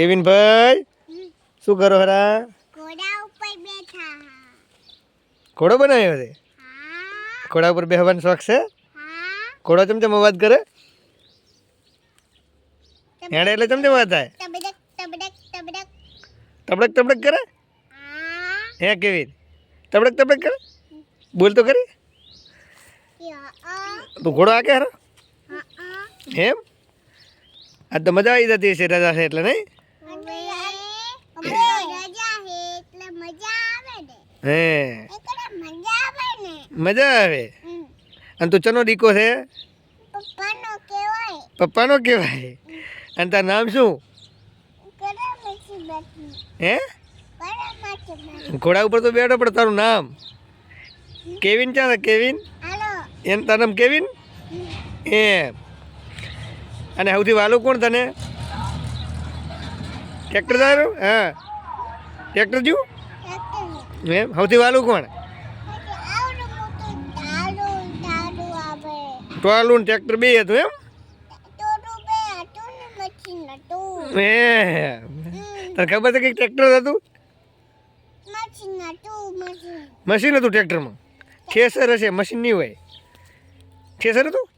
કેવિનભાઈ શું કરો હરા? ઘોડા બનાવ્યો છે? ઘોડા ઉપર બેહવાનો શોખ છે? ઘોડો ચમચમ અવાજ કરે? હેડે એટલે ચમચમ અવાજ થાય? તબડક તબડક કરે? હે. કેવિન તબડક તબડક કરે? બોલ તો કરી તું ઘોડો આકે હરો? એમ? આ તો મજા આવી જતી હશે રજા છે એટલે નહીં હવે હવે રજા હે એટલે મજા આવે ને હે. મજા આવે ને? મજા આવે? અને તું ચનો દીકો છે? પપ્પાનો કહેવાય. અને તાર નામ શું? હે? ઘોડા ઉપર તો બેઠો પણ તારું નામ? કેવિન ક્યાં કેવિન? એમ તારું નામ કેવિન? એમ. અને સૌથી વાલું કોણ તને? ટ્રેક્ટર તારું? હા. ટ્રેક્ટર જ્યું? એમ? સૌથી વાલું કોણ? ટોલું ને ટ્રેક્ટર બે હતું એમ? એ તને ખબર છે કે ટ્રેક્ટર હતું? મશીન હતું ટ્રેક્ટરમાં. થ્રેસર હશે મશીન નહીં હોય. થ્રેસર હતું?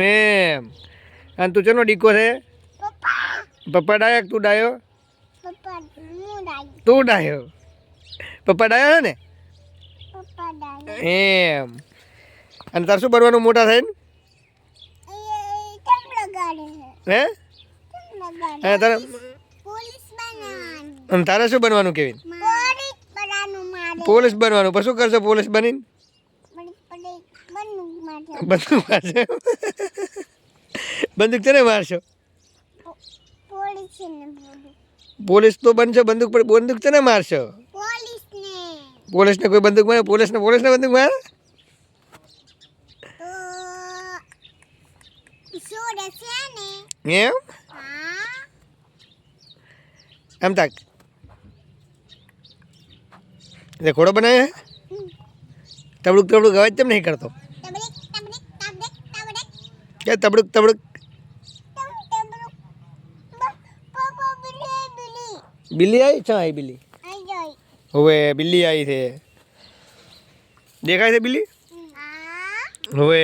એમ. અને તું ચેનો ડીકો છે? પપ્પા ડાયક તું ડાયો? તું ડાયો? પપ્પા ડાયો ને? એમ. અને તાર શું બનવાનું મોટા થઈને? હે? અને તારે અને તારે શું બનવાનું કેવિન? પોલીસ બનવાનું. પછી શું કરશો પોલીસ બનીને? બંદૂક મારશો બંદૂક તને મારશો? પોલીસ તો બનશો બંદૂક પર બંદૂક તને મારશો? પોલીસને. કોઈ બંદૂક મારે? પોલીસને પોલીસને બંદૂક મારે? ને? એમ? તાક. એટલે ઘોડો બનાવે? તબડુક તબડુક અવાજ કેમ નહીં કરતો? કે તબડુક તબડુક તમ તબડક પપ્પા બિલી બિલી બિલ્લી આવી? ચા આવી બિલ્લી? હવે બિલ્લી આવી છે. દેખાય છે બિલ્લી? હવે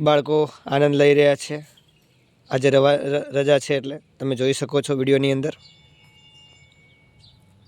બાળકો આનંદ લઈ રહ્યા છે. આજે રવા રજા છે એટલે તમે જોઈ શકો છો વિડીયોની અંદર.